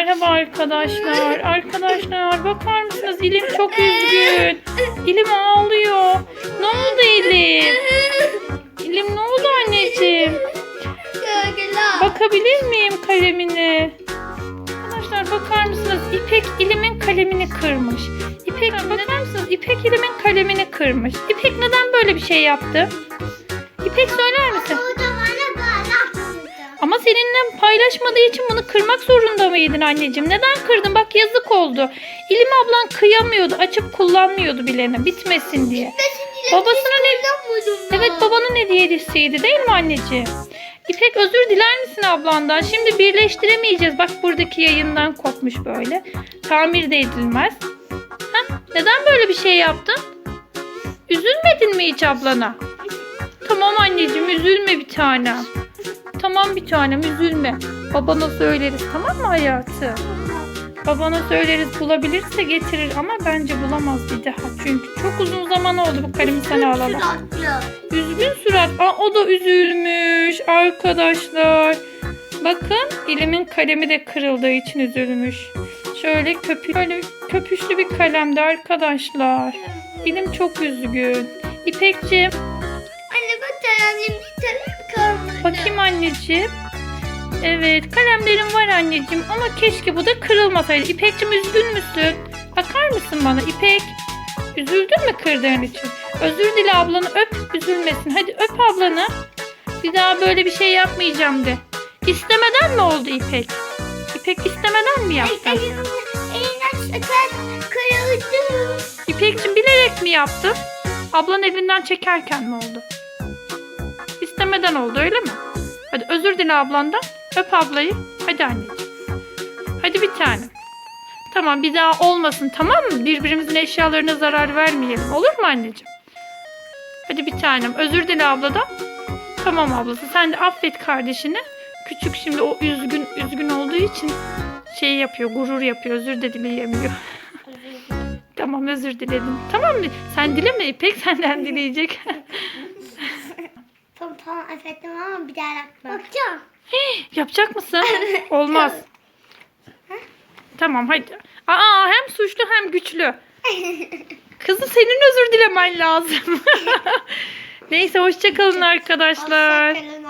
Merhaba arkadaşlar. Arkadaşlar bakar mısınız? İlim çok üzgün. İlim ağlıyor. Ne oldu İlim? İlim ne oldu anneciğim? Bakabilir miyim kalemine? Arkadaşlar bakar mısınız? İpek İlim'in kalemini kırmış. İpek bakar mısınız? İpek İlim'in kalemini kırmış. İpek neden böyle bir şey yaptı? İpek söyler misin? Seninle paylaşmadığı için bunu kırmak zorunda mıydın anneciğim? Neden kırdın? Bak yazık oldu. İlim ablan kıyamıyordu. Açıp kullanmıyordu bilene bitmesin diye. Babasının ev- Evet babanın hediyesiydi değil mi anneciğim? İpek özür diler misin ablandan? Şimdi birleştiremeyeceğiz. Bak buradaki yayından kopmuş böyle. Tamir de edilmez. Ha? Neden böyle bir şey yaptın? Üzülmedin mi hiç ablana? Tamam anneciğim üzülme bir tanem. Tamam bir tanem üzülme. Babana söyleriz tamam mı hayatı? Babana söyleriz bulabilirse getirir ama bence bulamaz bir daha. Çünkü çok uzun zaman oldu bu kalemi sana alalı. Üzgün surat. Aa, o da üzülmüş arkadaşlar. Bakın elimin kalemi de kırıldığı için üzülmüş. Şöyle köpü şöyle köpüşlü bir kalemdi arkadaşlar. Elim çok üzgün. İpekciğim anneciğim. Evet kalemlerim var anneciğim ama keşke bu da kırılmasaydı. İpekciğim üzgün müsün? Bakar mısın bana İpek? Üzüldün mü kırdığın için? Özür dile ablanı öp üzülmesin. Hadi öp ablanı. Bir daha böyle bir şey yapmayacağım de. İstemeden mi oldu İpek? İpek istemeden mi yaptın? İpekciğim bilerek mi yaptın? Ablan evinden çekerken mi oldu? İstemeden oldu öyle mi? Hadi özür dile ablandan. Öp ablayı. Hadi anneciğim. Hadi bir tane. Tamam bir daha olmasın tamam mı? Birbirimizin eşyalarına zarar vermeyelim. Olur mu anneciğim? Hadi bir tanem. Özür dile abladan. Tamam ablası. Sen de affet kardeşini. Küçük şimdi o üzgün üzgün olduğu için şey yapıyor, gurur yapıyor. Özür de dileyemiyor. Tamam özür diledim. Tamam mı? Sen dileme İpek senden dileyecek. Tamam tamam affettim ama bir daha yapma. Bakacağım. Yapacak mısın? Olmaz. Tamam hadi. Aa hem suçlu hem güçlü. Kızım senin özür dilemen lazım. Neyse hoşçakalın arkadaşlar. Hoşçakalın.